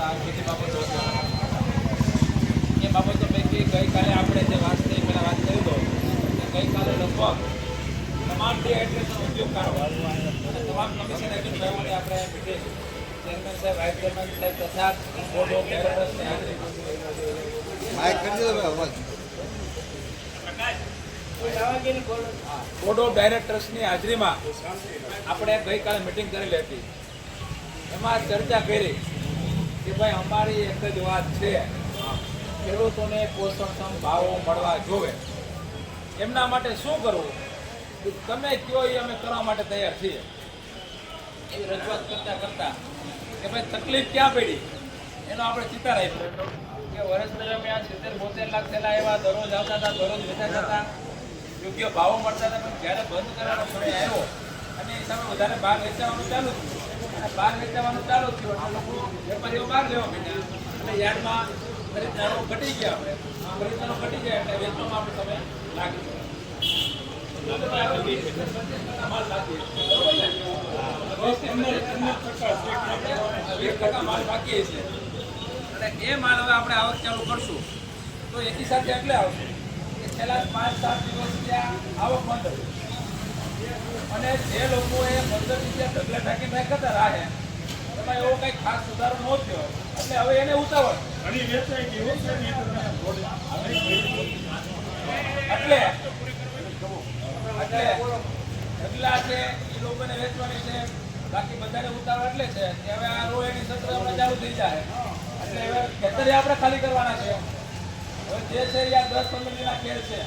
આ બાબતો એ બાબતો પૈકી ગઈકાલે આપણે જે વાત થઈ પહેલાં વાત કરી દો કે ગઈકાલે લગભગ તમામ ડિહાઇડ્રેશન ઉદ્યોગકારો અને તમામ કમિશન એજન્ટ ભાઈઓને આપણે મિટિંગ ચેરમેન સાહેબ વાઇસ ચેરમેન સાહેબ તથા બોર્ડ ઓફ ડાયરેક્ટર્સની હાજરી માઇક કરી દો અવાજ બોર્ડ ઓફ ડાયરેક્ટર્સની હાજરીમાં આપણે ગઈકાલે મિટિંગ કરેલી હતી. એમાં ચર્ચા કરી. કે ભાઈ અમારી એક જ વાત છે. ખેડૂતોને પોષણક્ષમ ભાવો મળવા જોવે. એમના માટે શું કરવું? તમે કયો એ અમે કરવા માટે તૈયાર છીએ? એવી રજૂઆત કરતા કરતા કે ભાઈ તકલીફ ક્યાં પડી? એનો આપણે ચિતાર રાખ્યો કે વર્ષ દરમિયાન સિત્તેર, બોતેર લાખ થયેલા એવા દરરોજ આવતા હતા, દરરોજ વેચાતા હતા. યોગ્ય ભાવો મળતા હતા, પણ જ્યારે બંધ કરવાનો સમય આવ્યો, અને એ સામે વધારે ભાગ વેચાવાનું ચાલુ થયું. બહાર વેચવાનું ચાલુ થયું. એટલે લોકો વેપારીઓ બહાર લેવા માંડ્યા. એટલે યાર્ડમાં ખરીદદારો ઘટી ગયા આપણે ખરીદદારો ઘટી ગયા એટલે વેચવામાં આપણે તમે લાગી એ માલ હવે આપણે આવક ચાલુ કરશું. તો એકી સાથે એટલે આવશે. કે છેલ્લા પાંચ સાત દિવસ ત્યાં આવક બંધ અને જે લોકોએ પંદર રૂપિયા ઢગલા ઢાંકી નાખ્યા હતા રાહે એમાં એવો કંઈ ખાસ સુધારો ન થયો. એટલે હવે એને ઉતાવળ. એટલે એટલે ઢગલા છે એ લોકોને વેચવાની છે બાકી બધાને ઉતાવળ એટલે છે કે હવે આ રો એની સત્ર આપણે ચાલુ થઈ જાય. એટલે હવે ખેતરે આપણે ખાલી કરવાના છે. હવે જે છે એ આ દસ પંદર દિનના ખેલ છે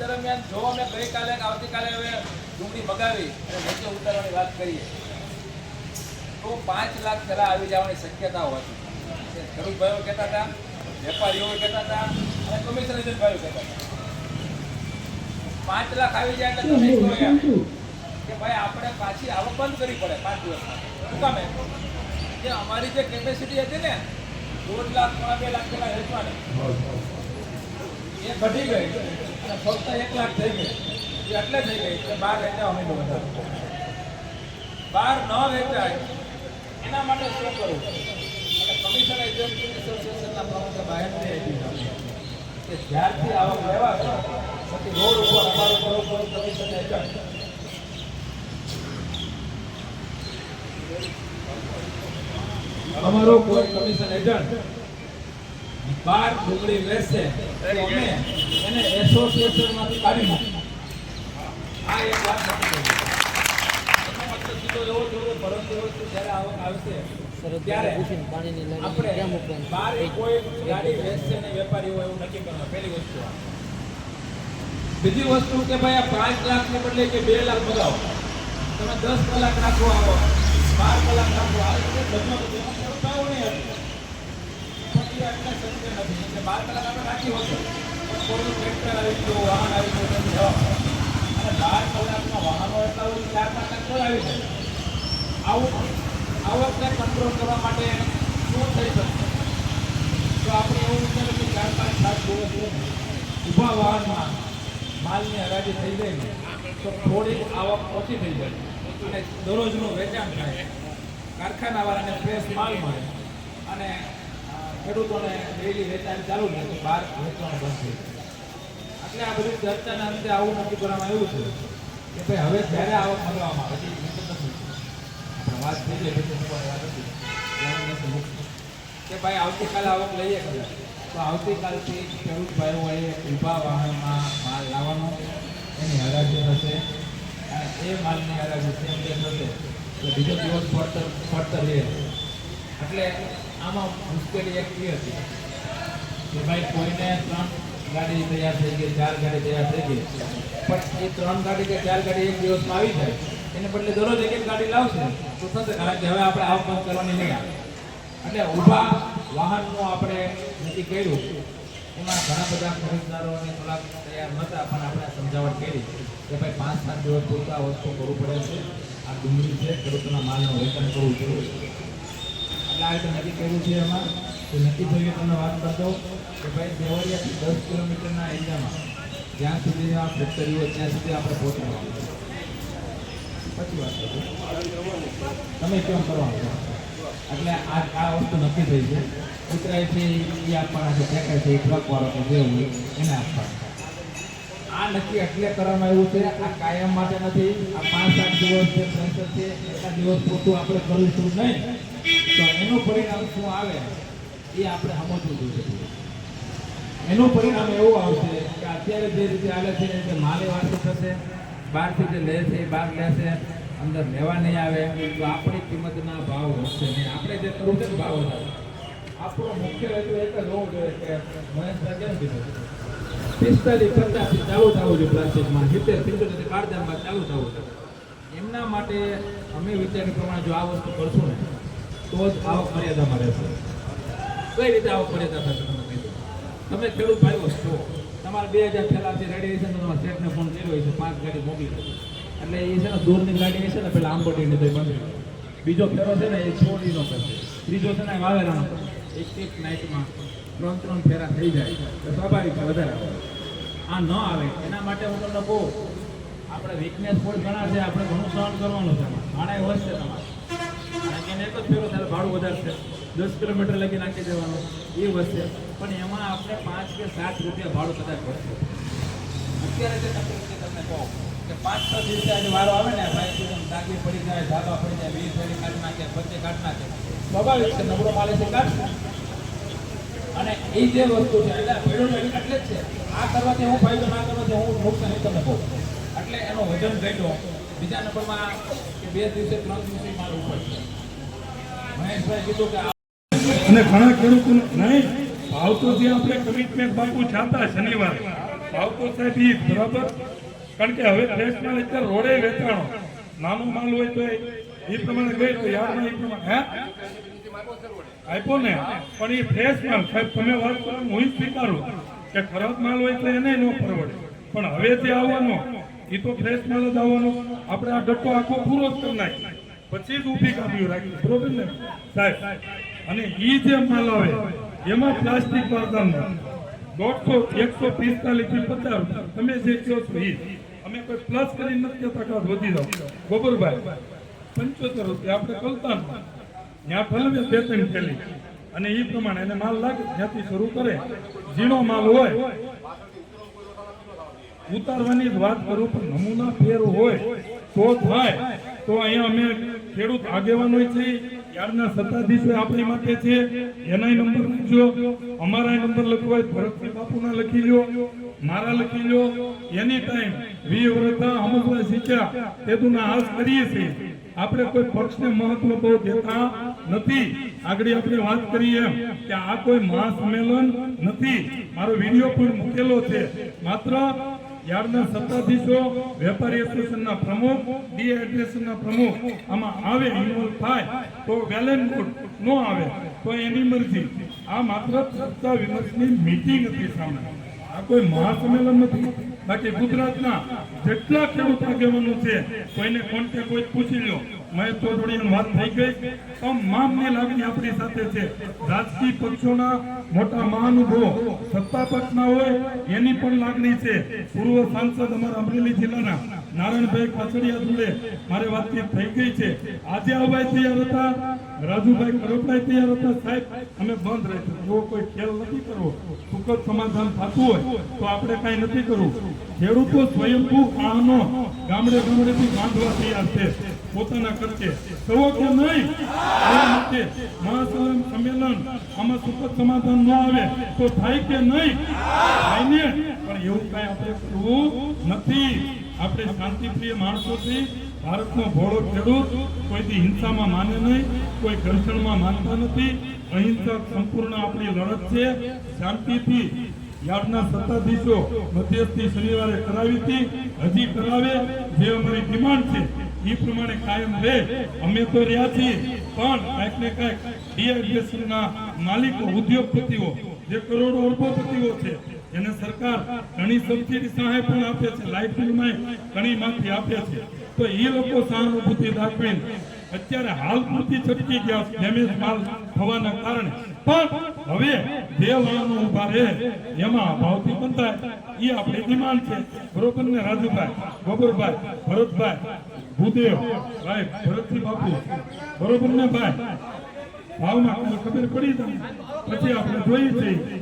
દરમિયાન જો અમે ગઈકાલે આવતીકાલે હવે ડુંગળી મગાવી અને નીચે ઉતારવાની વાત કરીએ, તો પાંચ લાખ પહેલાં આવી જવાની શક્યતાઓ હતી ખેડૂત કહેતા હતા, વેપારીઓ કહેતા હતા અને કમિશન એજન્ટ કહેતા હતા. પાંચ લાખ આવી જાય એટલે તમે કે ભાઈ આપણે પાછી આવક બંધ કરવી પડે પાંચ દિવસમાં. કામે કે અમારી જે કેપેસિટી હતી ને, દોઢ લાખ, પોણા બે લાખ પહેલાં વેચવાની, એ ઘટી ગઈ. ફક્ત એક લાખ થઈ ગઈ. એટલે થઈ ગઈ કે બહાર અમે તો વધારે. બહાર ન વેચાય, એના માટે શું કરવું અને કમિશન એજન્સી એસોસિએશનના પ્રમુખે બાહેરથી આપી કે જ્યારથી આવક લેવા પછી રોડ ઉપર અમારું બરોબર કમિશન એજન્ટ અમારો કોઈ કમિશન એજન્ટ બાર ડુંગળી વેચશે તો અમે એને એસોસિએશનમાંથી કાઢી મૂકીએ આ એક વાત નથી સીધો એવો ભરત વસ્તુ જ્યારે આવક આવશે ત્યારે આપણે બાર કોઈ ગાડી વેચશે ને હોય એવું નક્કી કરવાનું. પહેલી વસ્તુ. બીજી વસ્તુ કે ભાઈ આ પાંચ લાખને બદલે કે બે લાખ બગાવો. તમે દસ કલાક રાખો આવો બાર કલાક રાખો. આ બધું નહીં. હતો. બાર કલાક રાખી હોત ટ્રેક્ટર આવી ગયું વાહન આવી ગયો અને બાર કલાકમાં વાહનો એટલા હોય ચાર પાંચ આવી જાય આવું આવકને કંટ્રોલ કરવા માટે શું થઈ શકે તો આપણે એવું વિચાર્યું કે ચાર પાંચ સાત દિવસ ઊભા વાહનમાં માલની હરાજી થઈ ને તો થોડી આવક ઓછી થઈ જાય અને દરરોજનું વેચાણ થાય કારખાનાવાળાને ફ્રેશ માલ મળે અને ખેડૂતોને ડેલી વેચાણ ચાલુ રહે તો બહાર વેચવાનું બંધ થઈ એટલે આ બધી ચર્ચાના અંતે આવું નક્કી કરવામાં આવ્યું છે કે ભાઈ હવે જ્યારે આવક મળવામાં આવે છે નથી. વાત થઈ ગઈ પછી વાત નથી. કે ભાઈ આવતીકાલે આવક લઈએ કદાચ. તો આવતીકાલથી ખેડૂત ભાઈઓએ ઊભા વાહનમાં માલ લાવવાનો એની હરાજી થશે. અને એ માલની હરાજી સેમ ડે થશે. તો બીજો દિવસ પડતર પડતર લે એટલે આમાં મુશ્કેલી એક એ હતી કે ભાઈ કોઈને ત્રણ ગાડી તૈયાર થઈ ગઈ, ચાર ગાડી તૈયાર થઈ ગઈ. પણ એ ત્રણ ગાડી કે ચાર ગાડી એક દિવસમાં આવી જાય, એને બદલે દરરોજ એક એક ગાડી લાવશે, તો થશે. કારણ કે હવે આપણે આવક બંધ કરવાની નહીં આવે. એટલે ઊભા વાહનનું આપણે નક્કી કર્યું. એમાં ઘણા બધા ખરીદદારોને થોડાક તૈયાર નહોતા, પણ આપણે સમજાવટ કરી કે ભાઈ પાંચ, સાત દિવસ પૂરતા વસ્તુ કરવું પડે છે. આ ડુંગળી છે, ખેડૂતોના માલનું વેચાણ કરવું જરૂરી છે રીતે નક્કી કર્યું છે એમાં. તો નક્કી થયું તમને વાત કરતો કે ભાઈ દેવળિયાથી દસ કિલોમીટરના એરિયામાં જ્યાં સુધી આ ફેક્ટરી હોય, ત્યાં સુધી આપણે પહોંચવાનું છે. પછી વાત કરો તમે કેમ કરવાનું છો? એટલે આ આ વસ્તુ નક્કી થઈ છે. ઉતરાયથી એ આપવાના છે ફેંકાય છે, એ ટ્રક વાળો કે જે હોય, એને આપવાના આ નક્કી એટલે કરવામાં આવ્યું છે, આ કાયમ માટે નથી. આ પાંચ સાત દિવસ છે પ્રેશર છે એટલા દિવસ પૂરતું આપણે કરીશું નહીં. તો એનું પરિણામ શું આવે, એ આપણે સમજવું જોઈએ. એનું પરિણામ એવું આવશે કે અત્યારે જે રીતે આવે છે કે માલે વાતો થશે, બહારથી જે લે છે, એ બહાર લેશે, અંદર લેવા નહીં આવે, તો આપણી કિંમતના ભાવ વધશે નહીં. આપણે જે કરવું છે ભાવ વધારે. આપણો મુખ્ય હેતુ એક જ હોવો જોઈએ કે મહેશભાઈ કેમ કીધું? પિસ્તાલીસ, પચાસ, ચાલુ થવું જોઈએ પ્લાસ્ટિકમાં. સિત્તેર સિત્તેર કાળજામાં ચાલુ થવું જોઈએ. એમના માટે અમે વિચાર્યું પ્રમાણે જો આ વસ્તુ કરશું ને તો જ આવક મર્યાદામાં રહેશે. કઈ રીતે આવક મર્યાદા થશે તમે કીધું? તમે ખેડૂત ભાઈઓ છો. તમારે બે હજાર પહેલાંથી રેડી છે તમારા શેઠને ફોન કર્યો છે, પાંચ ગાડી મોકલી. એટલે એ છે ને દૂરની ગાડી છે ને પેલા આંબોટીની તો બંધ બીજો ફેરો છે ને એ છોડીનો કરશે ત્રીજો છે ને વાવેરાનો એક એક નાઇટમાં ત્રણ ત્રણ ફેરા થઈ જાય. તો સ્વાભાવિક છે વધારે. આ ન આવે. એના માટે હું તમને કહું, આપણે વીકનેસ પણ ઘણા છે, આપણે ઘણું સહન કરવાનું છે ભાડા વર્ષ છે તમારે. કે એક ફેરો ત્યારે ભાડું વધારશે દસ કિલોમીટર લગી નાખી દેવાનું. એ વધશે પણ એમાં આપણે પાંચ કે સાત રૂપિયા ભાડું કદાચ વધશે અત્યારે જે તમને કહો પાંચ છ દિવસે આજે વારો આવે ને, ભાઈ દાગી પડી જાય, ધાબા પડી જાય, વીસ ફેરી કાઢી નાખે પચે કાઢી નાખે. સ્વાભાવિક છે, નબળો માલે છે. કાઢશે અને એ જે વસ્તુ છે, એટલે ભેડું એટલે જ છે. આ કરવાથી હું ફાયદો ના કરવાથી હું નુકસાન એ તમને કહું. એટલે એનો વજન ઘટ્યો. બીજા નંબરમાં બે દિવસે, ત્રણ દિવસે માલ ઉપર છે મહેશભાઈ કીધું કે આ અને ઘણા ખેડૂતોને નહીં ભાવ તો જે આપણે કમિટમેન્ટ બાપુ છાતા શનિવાર ભાવ તો સાહેબ ઈ, બરાબર? કારણ કે હવે માલ અત્યારે રોડે વેચાણો, નાનો માલ હોય તો એ એ પ્રમાણે ગઈ તો યાર્ડમાં એ પ્રમાણે હે? આપ્યો ને? પણ એ ફ્રેશ માલ, સાહેબ, તમે વાત કરો હું સ્વીકારું કે ખરાબ માલ હોય તો એને ન પરવડે. પણ હવે જે આવવાનો એ તો ફ્રેશ માલ જ આવવાનો. આપણે આ ડટ્ટો આખો પૂરો જ કરી નાખી પછી જ ઊભી કાઢ્યું રાખી બરોબર ને? સાહેબ, અને ઈ જે માલ આવે, એમાં પ્લાસ્ટિક વાસણ દોઢસો, એકસો પિસ્તાલીસથી પચાસ તમે જે કહો છો ઈ. અમે કોઈ પ્લસ કરી નથી કે વધી જાવ ગોબરભાઈ પંચોતેર રૂપિયા આપણે કલતાનમાં ત્યાં ફલવે બે ત્રણ થેલી. અને એ પ્રમાણે એને માલ લાગે, ત્યાંથી શરૂ કરે. ઝીણો માલ હોય, ઉતારવાની જ વાત કરું, પણ નમૂના ફેર હોય, તો થાય. તો અહીંયા અમે ખેડૂત આગેવાનો છે, યારના સત્તાધીશો આપણી માટે છે. એનાય નંબર લખજો અમારા નંબર લખવો હોય ભરતસિંહ બાપુના લખી લો મારા લખી લો એની ટાઈમ વી વ્રતા અમુકવા શીખ્યા. તેદુના નાશ કરીએ છીએ. આપણે કોઈ પક્ષને મહત્વ બહુ દેતા નથી. આગળ આપણે વાત કરીએ કે આ કોઈ મહાસંમેલન નથી. મારો વીડિયો પણ મૂકેલો છે. માત્ર યાર્ડના સત્તાધીશો, વેપારી એસોસિએશનના પ્રમુખ ડીએડ્રેશનના પ્રમુખ આમાં આવે ઇન્વોલ્વ થાય, તો વેલ એન્ડ ગુડ નો આવે, તો એની મરજી. આ માત્ર સત્તા વિમર્શની મીટિંગ હતી સામે. આ કોઈ મહાસંમેલન નથી. બાકી ગુજરાતના જેટલા ખેડૂત આગેવાનો છે, કોઈને કોન્ટેક્ટ કોઈ પૂછી લો મહેશ ચૌધરીની વાત થઈ ગઈ. તમામની લાગણી આપણી સાથે છે. રાજકીય પક્ષોના મોટા મહાનુભવો સત્તા પક્ષના હોય, એની પણ લાગણી છે. પૂર્વ સાંસદ અમારા અમરેલી જિલ્લાના નારાયણભાઈ કાછડિયા જોડે મારે વાતચીત થઈ ગઈ છે. આજે અવાય તૈયાર હતા. રાજુભાઈ કરોપડાય તૈયાર હતા. સાહેબ, અમે બંધ રહીશું. જો કોઈ ખેલ નથી કરવો, સુખદ સમાધાન થતું હોય, તો આપણે કાંઈ નથી કરવું. ખેડૂતો સ્વયંભૂ આનો ગામડે ગામડેથી બાંધવા તૈયાર છે. પોતાના કરતે કહો કે નહીં? માટે સંમેલન આમાં સુખદ સમાધાન ન આવે તો થાય કે નહીં? થાય ને. પણ એવું કાંઈ આપણે કરવું નથી. આપણે શાંતિપ્રિય માણસો છીએ ભારતનો ભોળો ખેડૂત કોઈથી હિંસામાં માને નહીં, કોઈ ઘર્ષણમાં માનતા નથી. અહિંસા સંપૂર્ણ આપણી લડત છે. શાંતિથી યાર્ડના સત્તાધીશો મધ્યસ્થી શનિવારે કરાવી હતી. હજી કરાવે જે અમારી ડિમાન્ડ છે. એ પ્રમાણે કાયમ રહે. અમે તો રહ્યા છીએ. પણ કાંઈક ને કાંઈક ડીઆઈડીએસના માલિકો, ઉદ્યોગપતિઓ, જે કરોડો અરબોપતિઓ છે એને સરકાર ઘણી સબસિડી સહાય પણ આપે છે લાઈફ બિલમાં ઘણી માફી આપે છે. તો એ લોકો સહાનુભૂતિ દાખવીને અત્યારે હાલ પૂરતી છટકી ગયા ડેમેજ માલ થવાના કારણે. પણ હવે જે વાહનો ઊભા રહે, એમાં ભાવથી બંધાય. એ આપણી ડિમાન્ડ છે. બરોબર ને, રાજુભાઈ? ગોબરભાઈ ભરતભાઈ? ભૂદેવ ભાઈ ભરતજી બાપુ. બરોબર ને ભાઈ? ભાવમાં અમને ખબર પડી તમને? પછી આપણે જોઈ છીએ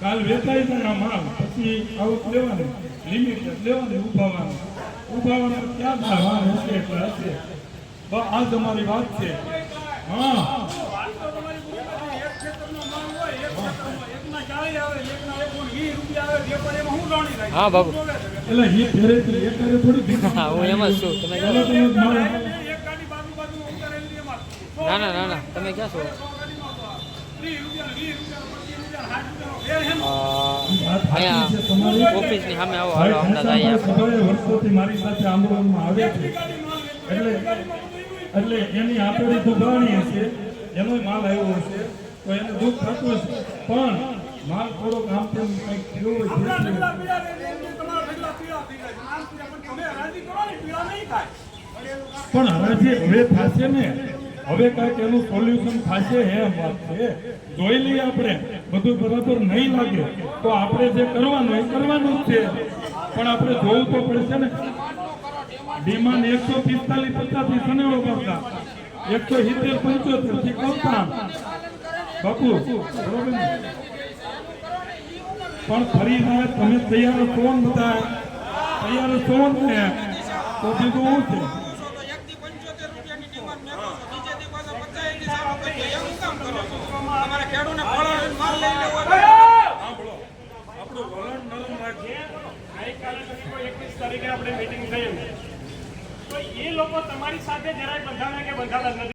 કાલ વેચાઈ જાય આ માલ, પછી આવક લેવાની. લિમિટ લેવાની, ઉભાવાનું. ઉભાવાનું ક્યાં હા હશે એટલે હશે. આ તમારી વાત છે. હા. હા બાબુ હા, હું એમ જ છું. તમે ના ના ના ના. તમે ક્યાં છો? અહીંયા ઓફિસની સામે આવો હાલો હમણાં જઈએ વર્ષોથી મારી સાથે આંદોલનમાં આવે છે. એટલે એટલે એની આપેલી દુભાણી હશે એનો માલ આવ્યો હશે તો એને દુઃખ થતું હશે. પણ માલ થોડોક આમ તેમ કંઈક થયો હોય જેથી પણ હરાજી હવે થશે ને. હવે કાંઈક એનું સોલ્યુશન થશે એમ વાત છે. જોઈ લઈએ આપણે. બધું બરાબર નહીં લાગે. તો આપણે જે કરવાનું એ કરવાનું જ છે. પણ આપણે જોવું તો પડશે ને. ડિમાન્ડ એકસો પિસ્તાલીસ પચાસથી સનેડો કરતા એકસો સિત્તેર પંચોતેરથી કરતા બાપુ બરોબર પણ ફરી તમે તૈયાર કોણ બધા તૈયાર કોણ ને તો બીજું શું છે? આપણું મીટિંગ થઈ તો એ લોકો તમારી સાથે જરાય બંધાણા કે નથી.